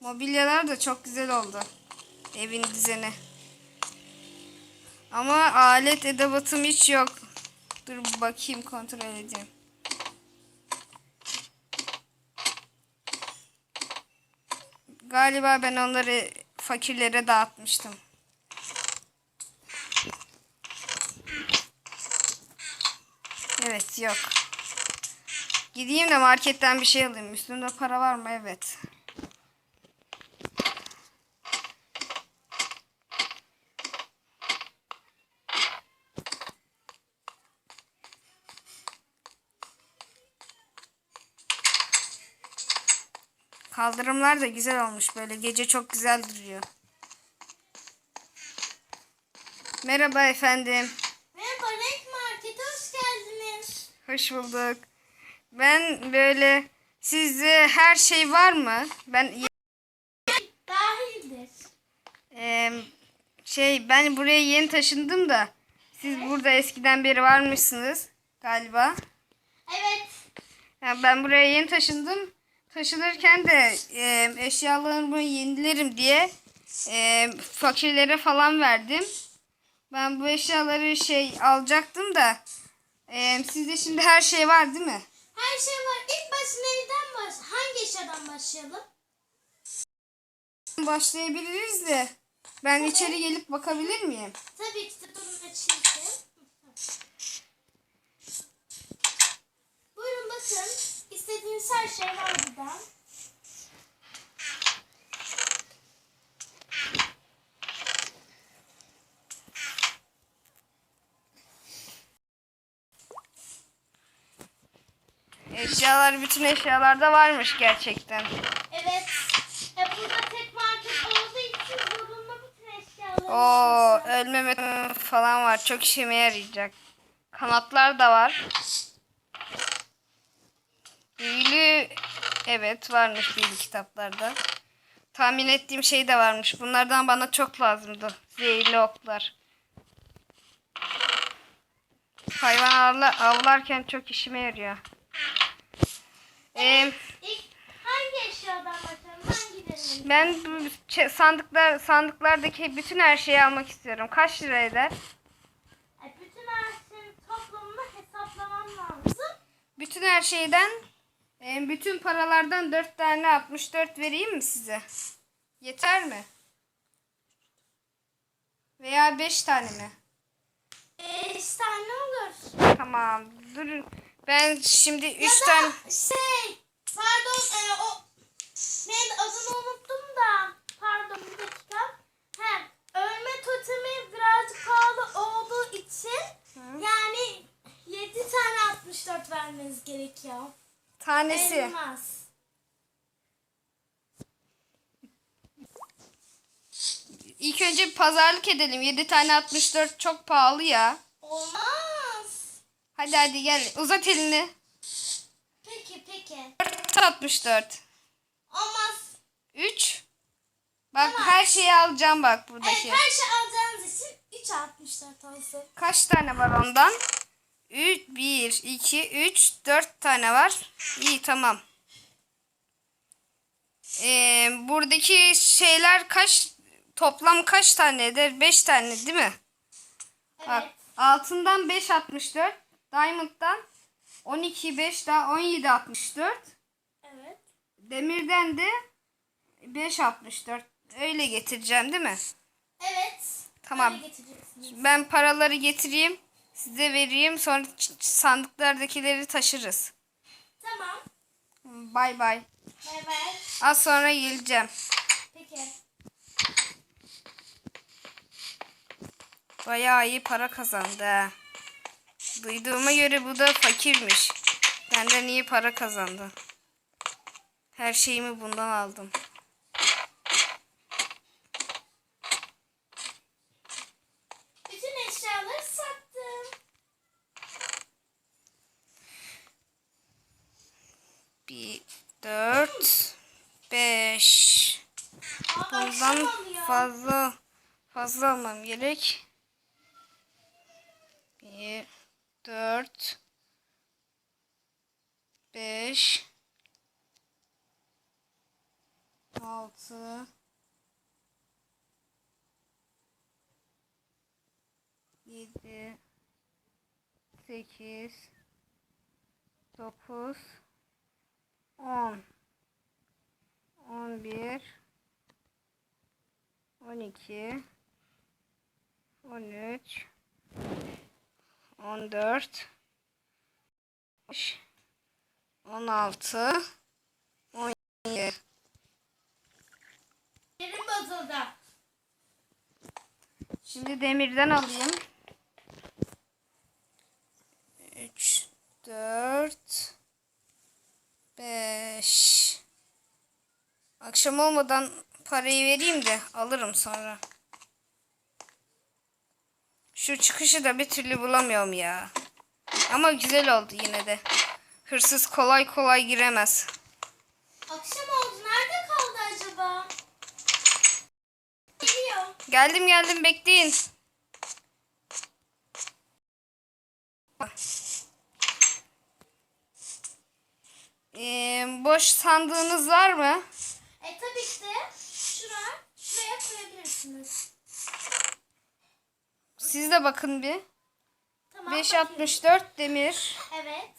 Mobilyalar da çok güzel oldu. Evin düzeni. Ama alet edevatım hiç yok. Dur bakayım kontrol edeyim. Galiba ben onları fakirlere dağıtmıştım. Evet yok. Gideyim de marketten bir şey alayım. Üstümde para var mı? Evet. Kaldırımlar da güzel olmuş böyle. Gece çok güzel duruyor. Merhaba efendim. Merhaba Renk Market'e hoş geldiniz. Hoş bulduk. Ben böyle sizde her şey var mı? Ben Dahildir. Eee, şey ben buraya yeni taşındım da siz burada eskiden beri varmışsınız galiba. Evet. Yani ben buraya yeni taşındım. Taşınırken de eee eşyalarımı yenilerim diye eee, fakirlere falan verdim. Ben bu eşyaları şey alacaktım da eee, sizde şimdi her şey var değil mi? Her şey var. İlk başta neyden baş? Hangi eşyadan başlayalım? Başlayabiliriz de ben içeri gelip bakabilir miyim? Tabii ki de durun açayım. Buyurun bakın. İstediğiniz her şey var burada. Eşyalar bütün eşyalarda varmış gerçekten. Evet. E burada tek market olduğu için zorunlu bütün eşyaları. Oo, ölmeme falan var. Çok işime yarayacak. Kanatlar da var. Büyülü evet varmış büyülü kitaplarda. Tahmin ettiğim şey de varmış. Bunlardan bana çok lazımdı. Zehirli oklar. Hayvan avla, avlarken çok işime yarıyor. Ee, İlk hangi eşyadan? Hangilerini? ben bu ç- sandıklar sandıklardaki bütün her şeyi almak istiyorum. Kaç lira eder? E, bütün her şeyin toplamını hesaplamam lazım. Bütün her şeyden e, bütün paralardan 4 tane 64 vereyim mi size? Yeter mi? Veya 5 tane mi? Beş tane olur. Tamam. Durun. Ben şimdi 3 Ya da tane şey pardon e, o neydi adını unuttum da pardon bir dakika. He, ölme totemi birazcık pahalı olduğu için yani 7 tane 64 vermeniz gerekiyor. Tanesi. Elmas. İlk önce bir pazarlık edelim. 7 tane 64 çok pahalı ya. Olmaz. Hadi hadi gel. Uzat elini. Peki peki. 4 64. Olmaz. 3. Bak her şeyi alacağım bak Evet buradaki. her şey alacağınız için 3 64 olsun. Kaç tane var ondan? 3, 1, 2, 3, 4 tane var. İyi tamam. Ee, buradaki şeyler kaç toplam kaç tane eder? 5 tane değil mi? Bak Evet. altından 5 64. Diamond'dan 12 5 daha 17 64. Evet. Demirden de 5 64. Öyle getireceğim değil mi? Evet. Tamam. Ben paraları getireyim. Size vereyim. Sonra sandıklardakileri taşırız. Tamam. Bay bay. Bay bay. Az sonra geleceğim. Peki. Bayağı iyi para kazandı ha. Duyduğuma göre bu da fakirmiş. Benden iyi para kazandı. Her şeyimi bundan aldım. Bütün eşyaları sattım. Bir, dört, beş. Oluyor. fazla fazla almam gerek. Bir, dört, beş, 6 7 8 9 10 11 12 13 14 16 17 Yerim bozuldu. Şimdi demirden alayım. 3 4 5 Akşam olmadan parayı vereyim de alırım sonra. Şu çıkışı da bir türlü bulamıyorum ya. Ama güzel oldu yine de. Hırsız kolay kolay giremez. Akşam oldu. Nerede kaldı acaba? Geliyor. Geldim geldim bekleyin. Ee, boş sandığınız var mı? E tabii ki de şuraya, şuraya koyabilirsiniz. Siz de bakın bir. Tamam. bakayım. 564 demir. Evet.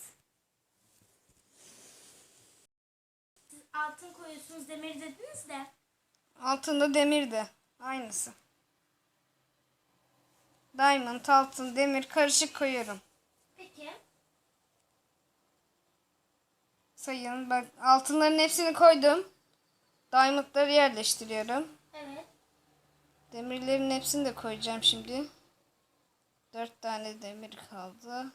Siz altın koyuyorsunuz demir dediniz de. Altında demir de. Aynısı. Diamond, altın, demir karışık koyuyorum. Peki. Sayın bak altınların hepsini koydum. Diamondları yerleştiriyorum. Evet. Demirlerin hepsini de koyacağım şimdi. Dört tane demir kaldı.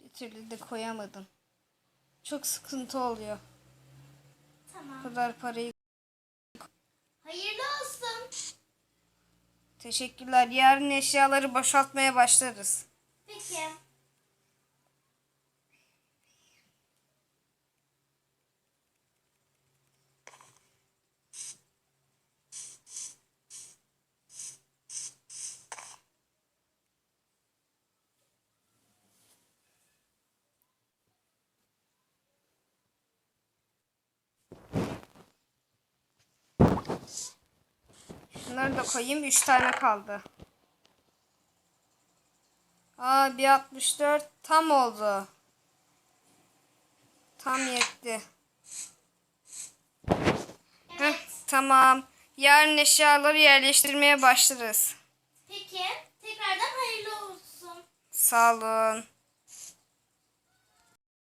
Bir türlü de koyamadım. Çok sıkıntı oluyor. Bu Tamam. kadar parayı. Hayırlı olsun. Teşekkürler. Yarın eşyaları boşaltmaya başlarız. Peki. Şunları da koyayım. Üç tane kaldı. Aa bir 64 tam oldu. Tam yetti. Heh, Evet. tamam. Yarın eşyaları yerleştirmeye başlarız. Peki. Tekrardan hayırlı olsun. Sağ olun.